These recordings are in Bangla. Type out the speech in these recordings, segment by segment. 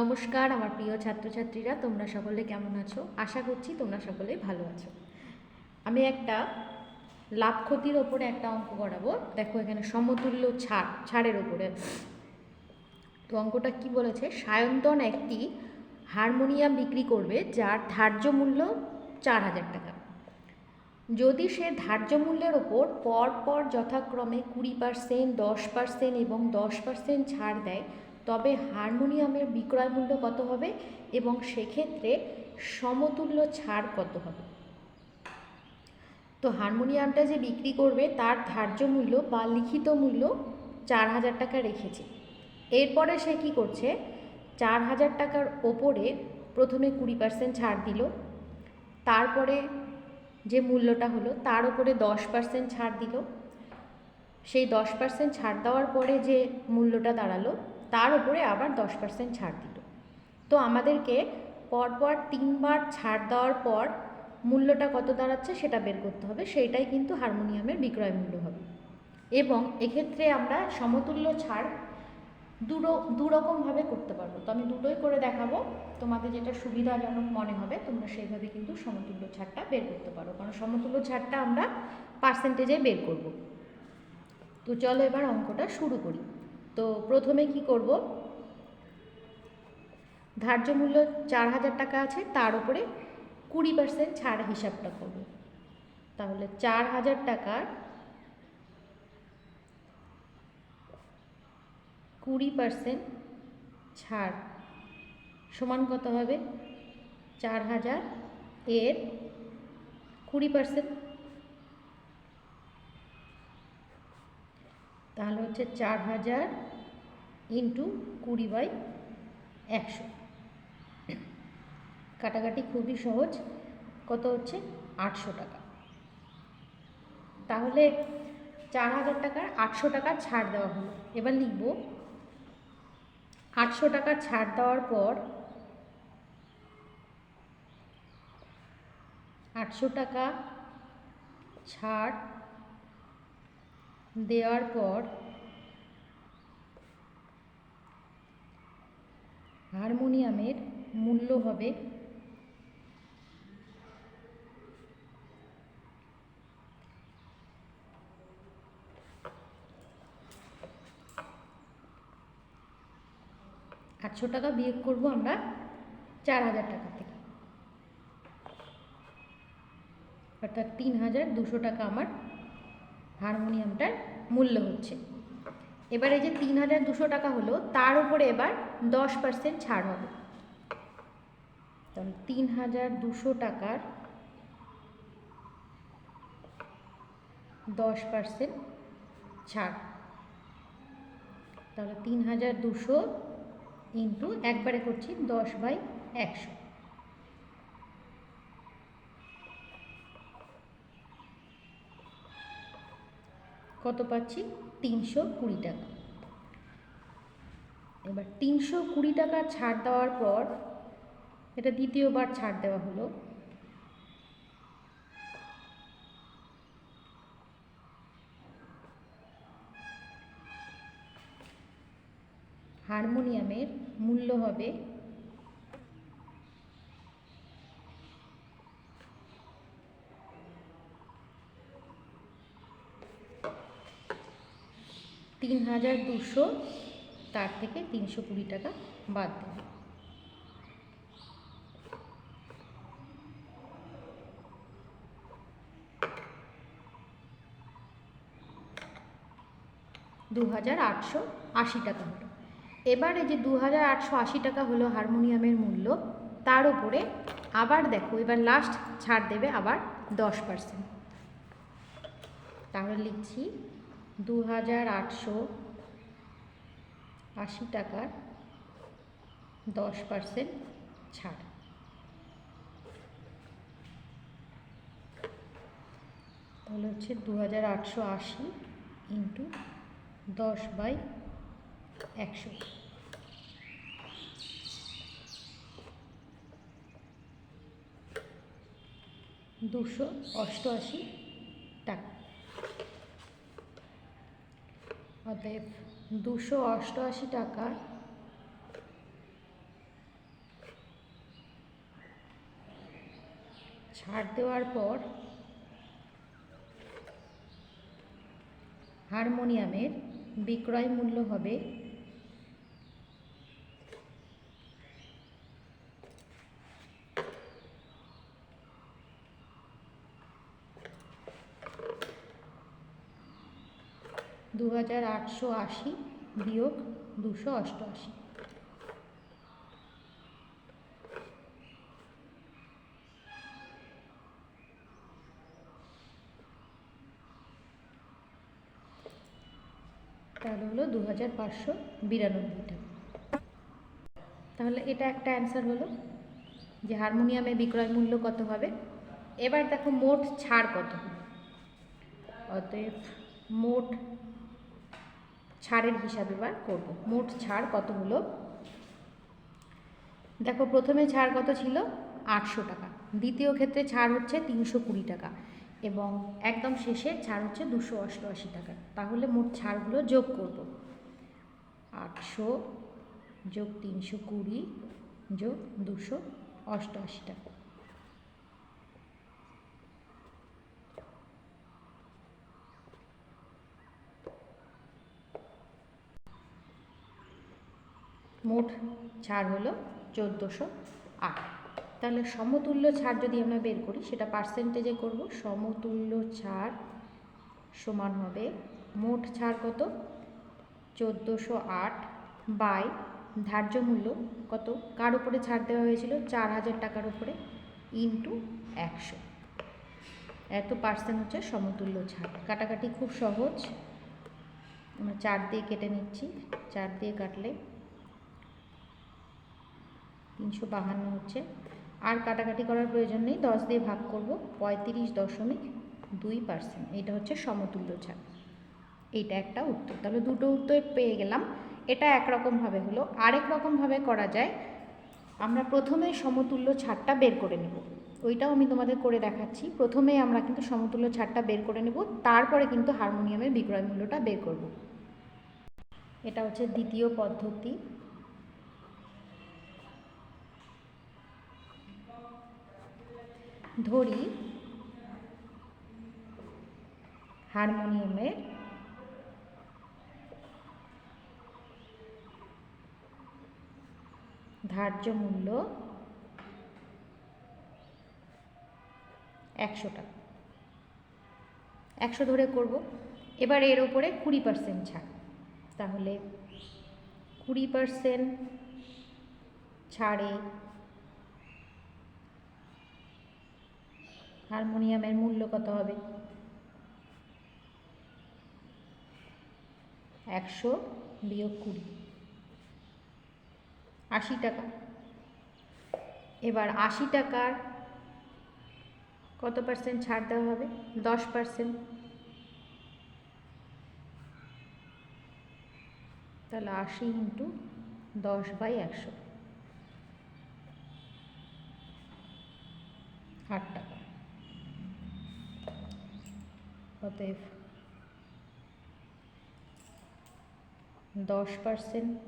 নমস্কার, আমার প্রিয় ছাত্রছাত্রীরা, তোমরা সকলে কেমন আছো? আশা করছি তোমরা সকলে ভালো আছো। আমি একটা লাভ ক্ষতির ওপরে একটা অঙ্ক করাবো। দেখো, এখানে সমতুল্য ছাড়, ছাড়ের ওপরে। তো অঙ্কটা কি বলেছে? সায়ন্তন একটি হারমোনিয়াম বিক্রি করবে, যার ধার্য মূল্য চার হাজার টাকা। যদি সে ধার্য মূল্যের ওপর পর পর যথাক্রমে কুড়ি পার্সেন্ট দশ পার্সেন্ট এবং দশ পার্সেন্ট ছাড় দেয় তবে হারমোনিয়ামের বিক্রয় মূল্য কত হবে এবং সেক্ষেত্রে সমতুল্য ছাড় কত হবে? তো হারমোনিয়ামটা যে বিক্রি করবে তার ধার্য মূল্য বা লিখিত মূল্য চার হাজার টাকা রেখেছে। এরপরে সে কি করছে? চার হাজার টাকার ওপরে প্রথমে কুড়ি পার্সেন্ট ছাড় দিল। তারপরে যে মূল্যটা হলো তার উপরে দশ পার্সেন্ট ছাড় দিল। সেই দশ পার্সেন্ট ছাড় দেওয়ার পরে যে মূল্যটা দাঁড়াল তার উপরে আবার দশ পার্সেন্ট ছাড় দিল। তো আমাদেরকে পরপর তিনবার ছাড় দেওয়ার পর মূল্যটা কত দাঁড়াচ্ছে সেটা বের করতে হবে, সেইটাই কিন্তু হারমোনিয়ামের বিক্রয় মূল্য হবে। এবং এক্ষেত্রে আমরা সমতুল্য ছাড় দুটো দুরকমভাবে করতে পারব। তো আমি দুটোই করে দেখাবো, তোমাদের যেটা সুবিধাজনক মনে হবে, তোমরা সেইভাবে কিন্তু সমতুল্য ছাড়টা বের করতে পারো। কারণ সমতুল্য ছাড়টা আমরা পার্সেন্টেজে বের করব। তো চলো এবার অঙ্কটা শুরু করি। তো প্রথমে কি করব? ধার্য মূল্য চার হাজার টাকা আছে, তার উপরে কুড়ি পার্সেন্ট ছাড় হিসাবটা করব। তাহলে চার হাজার টাকার কুড়ি পার্সেন্ট ছাড় সমান কত হবে? চার হাজার এর কুড়ি পার্সেন্ট তাহলে হচ্ছে চার হাজার ইন্টু কুড়ি বাই একশো। কাটাকাটি খুবই সহজ। কত হচ্ছে? আটশো টাকা। তাহলে চার হাজার টাকার আটশো টাকা ছাড় দেওয়া হলো। এবার লিখব। আটশো টাকা ছাড় দেওয়ার পর আটশো টাকা ছাড় দেওয়ার পর হারমোনিয়ামের মূল্য হবে আটশো টাকা বিয়োগ করব আমরা চার হাজার টাকা থেকে। অর্থাৎ তিন হাজার দুশো টাকা আমার হারমোনিয়ামটার মূল্য হচ্ছে। এবার এই যে তিন হাজার দুশো টাকা হলো, তার উপরে এবার দশ পার্সেন্ট ছাড় হবে। তাহলে তিন হাজার দুশো টাকার দশ পার্সেন্ট ছাড়। তাহলে তিন হাজার দুশো ইন্টু একবারে করছি দশ বাই একশো। কত পাচ্ছি? তিনশো কুড়ি টাকা। এবার তিনশো কুড়ি টাকা ছাড় দেওয়ার পর, এটা দ্বিতীয়বার ছাড় দেওয়া হলো। হারমোনিয়ামের মূল্য হবে তিন হাজার দুশো, তার থেকে তিনশো কুড়ি টাকা বাদ দেবে দু হাজার আটশো আশি টাকা হলো। এবারে যে দু হাজার আটশো আশি টাকা হলো হারমোনিয়ামের মূল্য, তার উপরে আবার দেখো, এবার লাস্ট ছাড় দেবে আবার দশ পার্সেন্ট তাহলে লিখছি দু হাজার আটশো আশি টাকার দশ পার্সেন্ট ছাড়। তাহলে হচ্ছে দু হাজার আটশো আশি ইন্টু দশ বাই একশো। দুশো অষ্টআশি অতএব দুশো অষ্টআশি টাকার ছাড় দেওয়ার পর হারমোনিয়ামের বিক্রয় মূল্য হবে হাজার আটশো আশি বিয়োগ দুশো অষ্টআশি। তাহলে হলো দু হাজার পাঁচশো বিরানব্বই টাকা তাহলে এটা একটা অ্যান্সার হলো যে হারমোনিয়ামে বিক্রয় মূল্য কত হবে? এবার দেখো মোট ছাড় কত অতএব মোট ছাড়ের হিসাব এবার করব। মোট ছাড় কত হলো? দেখো, প্রথমে ছাড় কত ছিল? আটশো টাকা। দ্বিতীয় ক্ষেত্রে ছাড় হচ্ছে তিনশো কুড়ি টাকা এবং একদম শেষে ছাড় হচ্ছে দুশো অষ্টআশি টাকা। তাহলে মোট ছাড়গুলো যোগ করব। আটশো যোগ তিনশো কুড়ি যোগ দুশো অষ্টআশি টাকা। মোট ছাড় হলো চোদ্দোশো আট। তাহলে সমতুল্য ছাড় যদি আমরা বের করি, সেটা পার্সেন্টেজে করব। সমতুল্য ছাড় সমান হবে মোট ছাড় কত? চোদ্দোশো আট বাই ধার্য মূল্য কত? কার উপরে ছাড় দেওয়া হয়েছিল? চার হাজার টাকার উপরে ইন্টু একশো। এত পার্সেন্ট হচ্ছে সমতুল্য ছাড়। কাটাকাটি খুব সহজ। আমরা চার দিয়ে কেটে নিচ্ছি। চার দিয়ে কাটলে তিনশো বাহান্ন হচ্ছে। আর কাটাকাটি করার প্রয়োজন নেই, দশ দিয়ে ভাগ করব, পঁয়ত্রিশ দশমিক দুই পার্সেন্ট এটা হচ্ছে সমতুল্য ছাড় এইটা একটা উত্তর। তাহলে দুটো উত্তর পেয়ে গেলাম। এটা একরকমভাবে হলো। আরেক রকমভাবে করা যায়, আমরা প্রথমে সমতুল্য ছাড়টা বের করে নেব। ওইটাও আমি তোমাদের করে দেখাচ্ছি। প্রথমে আমরা কিন্তু সমতুল্য ছাড়টা বের করে নেব, তারপরে কিন্তু হারমোনিয়ামের বিক্রয় মূল্যটা বের করব। এটা হচ্ছে দ্বিতীয় পদ্ধতি। ধরি। হারমোনিয়ামের ধার্য মূল্য একশো টাকা। একশো ধরে করব। এবার এর ওপরে কুড়ি পার্সেন্ট ছাড়। তাহলে কুড়ি পার্সেন্ট ছাড়ে হারমোনিয়ামের মূল্য কত হবে? একশো বিয়োগ কুড়ি। আশি টাকা। এবার আশি টাকার কত পার্সেন্ট ছাড় দেওয়া হবে? দশ পার্সেন্ট তাহলে আশি ইন্টু দশ বাই একশো। আট টাকা। অতএব দশ পার্সেন্ট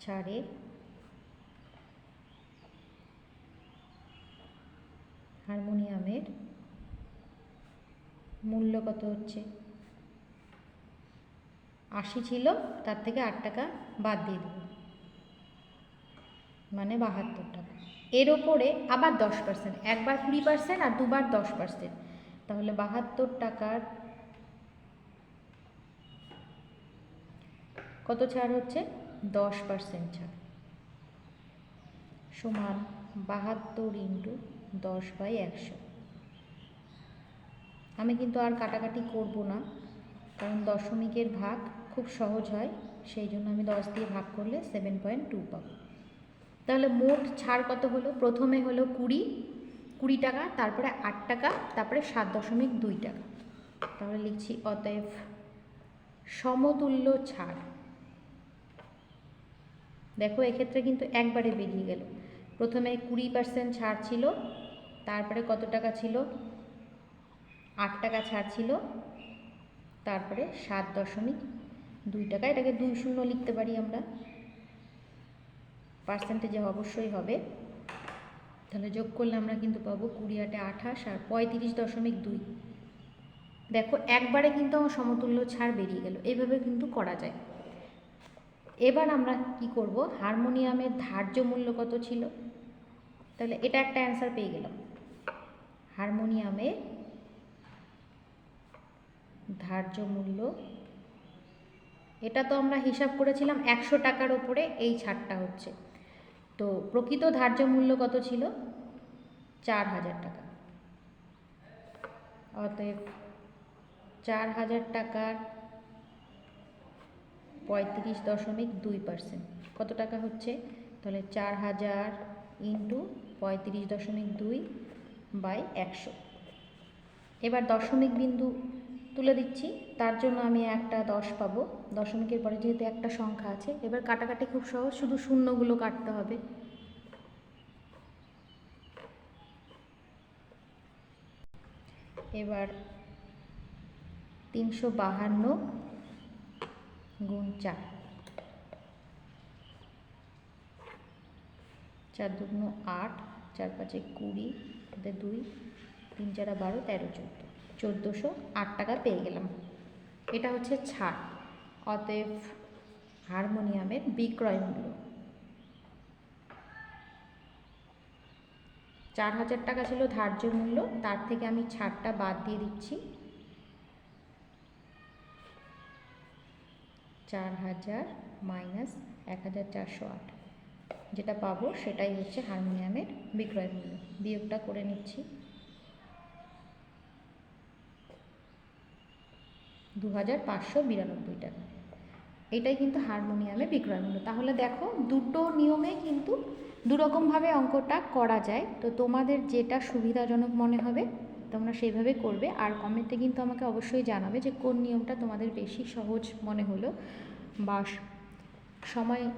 ছাড়ে হারমোনিয়ামের মূল্য কত হচ্ছে? আশি ছিল, তার থেকে আট টাকা বাদ দিয়ে দেব। মানে বাহাত্তর টাকা। এর ওপরে আবার দশ পার্সেন্ট একবার কুড়ি পার্সেন্ট আর দুবার দশ পার্সেন্ট তাহলে বাহাত্তর টাকার কত ছাড় হচ্ছে? দশ পার্সেন্ট ছাড়। সমান বাহাত্তর ইন্টু দশ বাই একশো। আমি কিন্তু আর কাটাকাটি করব না, কারণ দশমিকের ভাগ খুব সহজ হয়, সেই জন্য আমি দশ দিয়ে ভাগ করলে সেভেন পয়েন্ট টু পাবো। তাহলে মোট ছাড় কত হলো? প্রথমে হলো কুড়ি কুড়ি টাকা, তারপরে আট টাকা, তারপরে সাত দশমিক দুই টাকা। তাহলে লিখছি অতএব সমতুল্য ছাড়। দেখো, এক্ষেত্রে কিন্তু একবারে বেরিয়ে গেল। প্রথমে কুড়ি পার্সেন্ট ছাড় ছিল, তারপরে কত টাকা ছিল? আট টাকা ছাড় ছিল, তারপরে সাত দশমিক দুই টাকা। এটাকে দুই শূন্য লিখতে পারি আমরা। পার্সেন্টেজে অবশ্যই হবে। তাহলে যোগ করলে আমরা কিন্তু পাবো কুড়ি আটে আঠাশ আর পঁয়ত্রিশ দশমিক দুই। দেখো, একবারে কিন্তু আমার সমতুল্য ছাড় বেরিয়ে গেল এইভাবে কিন্তু করা যায়। এবার আমরা কি করব? হারমোনিয়ামের ধার্য মূল্য কত ছিল? তাহলে এটা একটা অ্যান্সার পেয়ে গেলাম। হারমোনিয়ামে ধার্য মূল্য, এটা তো আমরা হিসাব করেছিলাম একশো টাকার ওপরে, এই ছাড়টা হচ্ছে। তো প্রকৃত ধার্য মূল্য কত ছিল? চার হাজার টাকা। অতএব চার হাজার টাকার পঁয়ত্রিশ দশমিক দুই পার্সেন্ট। কত টাকা হচ্ছে? তাহলে চার হাজার ইন্টু পঁয়ত্রিশ দশমিক দুই বাই একশো। এবার দশমিক বিন্দু তুলে দিচ্ছি। তার জন্য আমি একটা দশ পাবো। দশমিকের পরে যেহেতু একটা সংখ্যা আছে, এবার কাটাকাটি খুব সহজ, শুধু শূন্যগুলো কাটতে হবে। এবার তিনশো বাহান্ন গুণ চার। চার দুগুণ আট, চার পাঁচে কুড়ি দুই, তিন চারা বারো, তেরো, চোদ্দ। চোদ্দোশো আট টাকা পেয়ে গেলাম। এটা হচ্ছে ছাড়। অতএব হারমোনিয়ামের বিক্রয় মূল্য। চার হাজার টাকা ছিল ধার্য মূল্য, তার থেকে আমি ছাড়টা বাদ দিয়ে দিচ্ছি। চার হাজার মাইনাস এক হাজার চারশো আট। যেটা পাবো সেটাই হচ্ছে হারমোনিয়ামের বিক্রয় মূল্য। বিয়োগটা করে নিচ্ছি। দু হাজার পাঁচশো বিরানব্বই টাকা। এটাই কিন্তু হারমোনিয়ামে বিক্রয় মূল্য। তাহলে দেখো, দুটো নিয়মে কিন্তু দুরকমভাবে অঙ্কটা করা যায়। তো তোমাদের যেটা সুবিধাজনক মনে হবে, তোমরা সেইভাবে করবে। আর কমেন্টে কিন্তু আমাকে অবশ্যই জানাবে যে কোন নিয়মটা তোমাদের বেশি সহজ মনে হলো বা সময়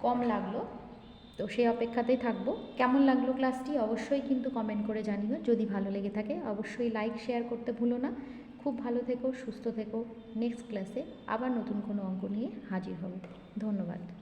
কম লাগল। তো সেই অপেক্ষাতেই থাকব। কেমন লাগল ক্লাসটি? অবশ্যই কিন্তু কমেন্ট করে জানিও। যদি ভালো লেগে থাকে, অবশ্যই লাইক, শেয়ার করতে ভুলো না। খুব ভালো থেকো, সুস্থ থেকো। নেক্সট ক্লাসে আবার নতুন কোনো অঙ্ক নিয়ে হাজির হব। ধন্যবাদ।